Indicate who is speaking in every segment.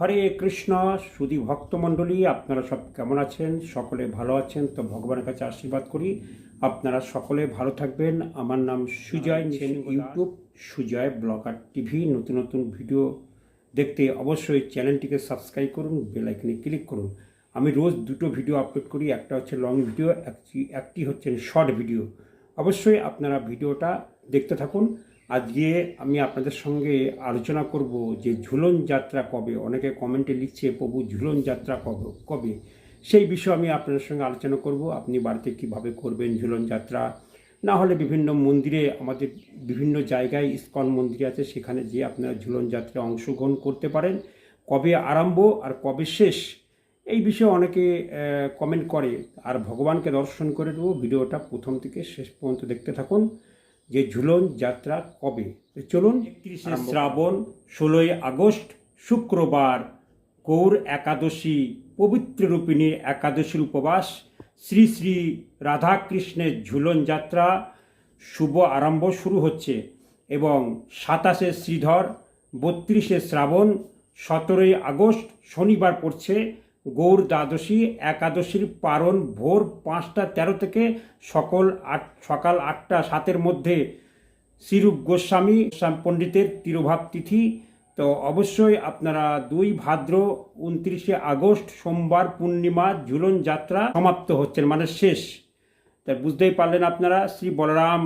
Speaker 1: হরে কৃষ্ণ সুদী ভক্তমণ্ডলী আপনারা সব কেমন আছেন? সকলে ভালো আছেন তো ভগবানের কাছে আশীর্বাদ করি। আপনারা সকলে ভালো থাকবেন। আমার নাম Sujoy YouTube Sujoy blogger TV নতুন নতুন ভিডিও দেখতে অবশ্যই চ্যানেলটিকে সাবস্ক্রাইব করুন বেল আইকনে ক্লিক করুন। আমি রোজ দুটো ভিডিও আপলোড করি একটা হচ্ছে লং ভিডিও একটি একটি হচ্ছে শর্ট ভিডিও। অবশ্যই আপনারা ভিডিওটা দেখতে থাকুন। আজকে আমি আপনাদের সঙ্গে আলোচনা করব যে ঝুলন যাত্রা কবে? অনেকে কমেন্টে লিখছে, প্রভু, ঝুলন যাত্রা কবে? কবে? সেই বিষয়ে আমি আপনাদের সঙ্গে আলোচনা করব। আপনি বাড়িতে কীভাবে করবেন ঝুলন যাত্রা? না হলে বিভিন্ন মন্দিরে, আমাদের বিভিন্ন জায়গায় ইস্কন মন্দির আছে, সেখানে যেয়ে আপনারা ঝুলন যাত্রায় অংশগ্রহণ করতে পারেন। কবে আরম্ভ আর কবে শেষ? এই বিষয়ে অনেকে কমেন্ট করে। আর ভগবানকে দর্শন করে দেবো। ভিডিওটা প্রথম থেকে শেষ পর্যন্ত দেখতে থাকুন। যে ঝুলন যাত্রা কবে? চলুন একত্রিশে শ্রাবণ ষোলোই আগস্ট শুক্রবার গৌর একাদশী পবিত্র রূপিণীর একাদশীর উপবাস শ্রী শ্রী রাধাকৃষ্ণের ঝুলন যাত্রা শুভ আরম্ভ শুরু হচ্ছে এবং সাতাশে শ্রীধর বত্রিশে শ্রাবণ সতেরোই আগস্ট শনিবার পড়ছে গৌর দ্বাদশী, একাদশীর পারণ ভোর পাঁচটা তেরো থেকে সকল আট, সকাল আটটা সাতের মধ্যে শ্রীরূপ গোস্বামী পণ্ডিতের তিরোভাব তিথি। তো অবশ্যই আপনারা দুই ভাদ্র উনত্রিশে আগস্ট সোমবার পূর্ণিমা ঝুলন যাত্রা সমাপ্ত হচ্ছেন মানে শেষ। তা বুঝতেই পারলেন আপনারা, শ্রী বলরাম,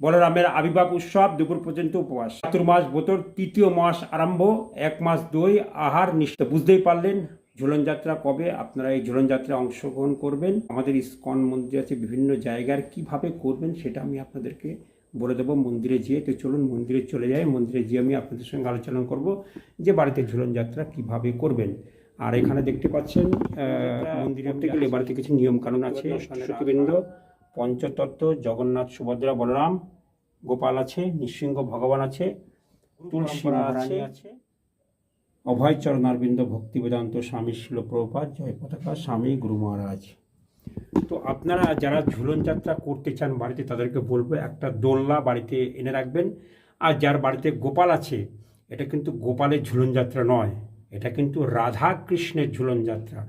Speaker 1: বলরামের আবির্ভাব উৎসব দুপুর পর্যন্ত উপবাস। চাতুর্মাস বোতর তৃতীয় মাস আরম্ভ, এক মাস দই, আহার নিশ্চিত বুঝতেই পারলেন। ঝুলন যাত্রা কবে আপনারা এই ঝুলন যাত্রায় অংশগ্রহণ করবেন? আমাদের ইস্কন মন্দির আছে বিভিন্ন জায়গার কীভাবে করবেন সেটা আমি আপনাদেরকে বলে দেবো। মন্দিরে যেয়ে তো চলুন মন্দিরে চলে যাই। মন্দিরে যেয়ে আমি আপনাদের সঙ্গে আলোচনা করব যে বাড়িতে ঝুলন যাত্রা কীভাবে করবেন। আর এখানে দেখতে পাচ্ছেন মন্দিরে করতে গেলে বাড়িতে কিছু নিয়মকানুন আছে। সতীবৃন্দ পঞ্চতত্ত্ব জগন্নাথ সুভদ্রা বলরাম গোপাল আছে নৃসিংহ ভগবান আছে তুলসী আছে। অভয় চরণারবিন্দ ভক্তি বেদান্ত স্বামী শিল প্রভুপাত জয় পতাকা, স্বামী গুরু মহারাজ। তো আপনারা যারা ঝুলন যাত্রা করতে চান বাড়িতে, তাদেরকে বলব একটা দোলনা বাড়িতে এনে রাখবেন। আর যার বাড়িতে গোপাল আছে, এটা কিন্তু গোপালের ঝুলন যাত্রা নয়, এটা কিন্তু রাধা কৃষ্ণের ঝুলন যাত্রা।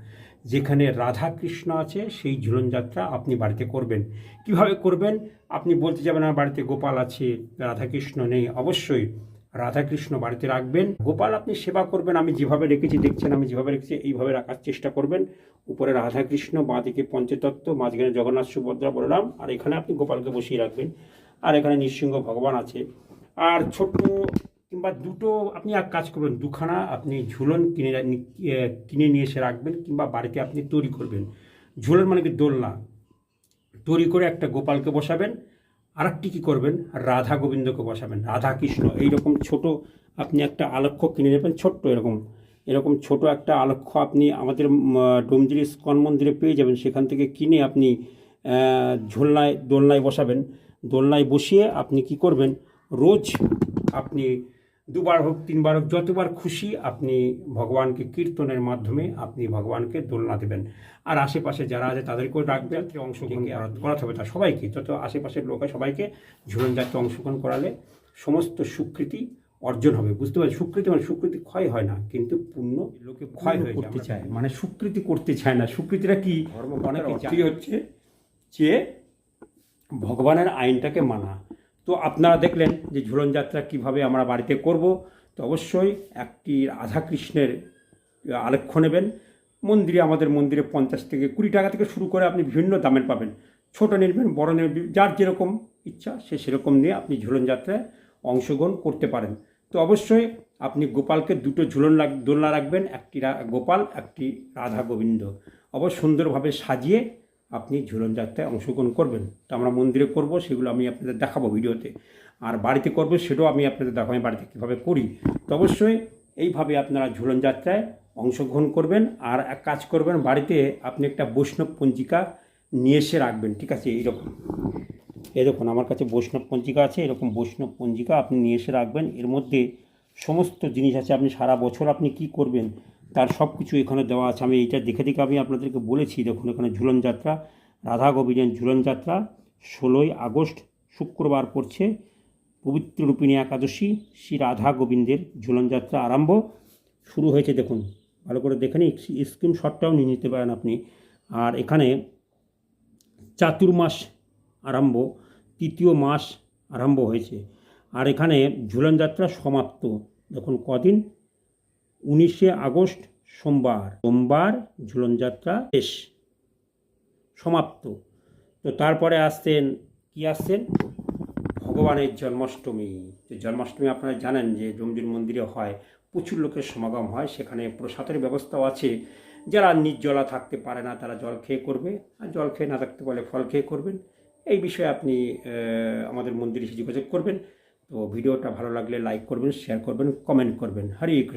Speaker 1: যেখানে রাধা কৃষ্ণ আছে, সেই ঝুলন যাত্রা আপনি বাড়িতে করবেন। কীভাবে করবেন? আপনি বলতে যাবেন, আমার বাড়িতে গোপাল আছে, রাধাকৃষ্ণ নেই। অবশ্যই রাধাকৃষ্ণ বাড়িতে রাখবেন। গোপাল, আপনি সেবা করবেন। আমি যেভাবে রেখেছি, দেখছেন, আমি যেভাবে রেখেছি, এইভাবে রাখার চেষ্টা করবেন। উপরে রাধাকৃষ্ণ, বাঁদিকে পঞ্চতত্ত্ব, মাঝখানে জগন্নাথ সুভদ্রা বলরাম, আর এখানে আপনি গোপালকে বসিয়ে রাখবেন। আর এখানে নৃসিংহ ভগবান আছে। আর ছোট্ট কিংবা দুটো, আপনি এক কাজ করবেন, দুখানা আপনি ঝুলন কিনে কিনে নিয়ে এসে রাখবেন, কিংবা বাড়িতে আপনি তৈরি করবেন। ঝুলন মানে কি দোলনা। তৈরি করে একটা গোপালকে বসাবেন। আরেকটি কী করবেন? রাধা গোবিন্দকে বসাবেন। রাধা কৃষ্ণ, এইরকম ছোট আপনি একটা আলক্ষ্য কিনে নেবেন, ছোট্ট এরকম। এরকম ছোট একটা আলক্ষ্য আপনি আমাদের ডোমজির স্কন মন্দিরে পেয়ে যাবেন। সেখান থেকে কিনে আপনি ঝোলনায়, দোলনায় বসাবেন। দোলনায় বসিয়ে আপনি কি করবেন? রোজ আপনি দুবার হোক তিনবার হোক যতবার খুশি আপনি ভগবানকে কীর্তনের মাধ্যমে আপনি ভগবানকে দোলনা দেবেন। আর আশেপাশে যারা আছে তাদেরকেও ডাকবেন অংশগ্রহণ করা- করাতে হবে তা সবাইকে। যত আশেপাশের লোক সবাইকে ঝুলন যাত্রা অংশগ্রহণ করালে সমস্ত স্বীকৃতি অর্জন হবে। বুঝতে পারছি স্বীকৃতি মানে স্বীকৃতি ক্ষয় হয় না কিন্তু পুণ্য লোকে ক্ষয় হয়ে করতে চায়। মানে স্বীকৃতি করতে চায় না। স্বীকৃতিটা কি? অনেক হচ্ছে যে ভগবানের আইনটাকে মানা। তো আপনারা দেখলেন যে ঝুলন যাত্রা কীভাবে আমরা বাড়িতে করব। তো অবশ্যই একটি রাধাকৃষ্ণের আলেখ্য নেবেন। মন্দিরে, আমাদের মন্দিরে পঞ্চাশ থেকে কুড়ি টাকা থেকে শুরু করে আপনি বিভিন্ন দামের পাবেন। ছোট নেবেন, বড় নেবেন যার যেরকম ইচ্ছা, সে সেরকম নিয়ে আপনি ঝুলন যাত্রায় অংশগ্রহণ করতে পারেন। তো অবশ্যই আপনি গোপালকে দুটো ঝুলন দোলনা রাখবেন, একটি গোপাল, একটি রাধা গোবিন্দ। অবশ্য সুন্দরভাবে সাজিয়ে আপনি ঝুলন যাত্রায় অংশগ্রহণ করবেন। তো আমরা মন্দিরে করব, সেগুলো আমি আপনাদের দেখাবো ভিডিওতে। আর বাড়িতে করব, সেটাও আমি আপনাদের দেখাবো, আমি বাড়িতে কীভাবে করি। তো অবশ্যই এইভাবে আপনারা ঝুলন যাত্রায় অংশগ্রহণ করবেন। আর এক কাজ করবেন, বাড়িতে আপনি একটা বৈষ্ণব পঞ্জিকা নিয়ে এসে রাখবেন, ঠিক আছে? এইরকম। এই দেখুন, আমার কাছে বৈষ্ণব পঞ্জিকা আছে, এরকম বৈষ্ণব পঞ্জিকা আপনি নিয়ে এসে রাখবেন। এর মধ্যে সমস্ত জিনিস আছে। আপনি সারা বছর আপনি কি করবেন? তার সব কিছু এখানে দেওয়া আছে। আমি এইটা দেখে দেখে আমি আপনাদেরকে বলেছি, দেখুন এখানে ঝুলন যাত্রা, রাধা গোবিন্দের ঝুলন যাত্রা, ষোলোই আগস্ট, শুক্রবার পড়ছে, পবিত্র রূপিণী একাদশী, শ্রী রাধা গোবিন্দের ঝুলন যাত্রা আরম্ভ। শুরু হয়েছে, দেখুন, ভালো করে দেখে নিন স্ক্রিনশটটাও নিয়ে নিতে পারেন আপনি। আর এখানে চাতুর্মাস আরম্ভ, তৃতীয় মাস আরম্ভ হয়েছে। আর এখানে ঝুলন যাত্রা সমাপ্ত, দেখুন, কদিন? উনিশে আগস্ট, সোমবার। সোমবার ঝুলন যাত্রা শেষ। সমাপ্ত। তো তারপরে আসতেন কি আসছেন? ভগবানের জন্মাষ্টমী। তো জন্মাষ্টমী আপনারা জানেন যে ডোমজুর মন্দিরে হয়, প্রচুর লোকের সমাগম হয়, সেখানে প্রসাদের ব্যবস্থাও আছে। যারা নির্জলা থাকতে পারে না, তারা জল খেয়ে করবে। আর জল খেয়ে না থাকতে পারলে ফল খেয়ে করবেন। এই বিষয়ে আপনি আমাদের মন্দিরে এসে যোগাযোগ করবেন। তো ভিডিওটা ভালো লাগলে লাইক করবেন, শেয়ার করবেন, কমেন্ট করবেন। হরে কৃষ্ণ।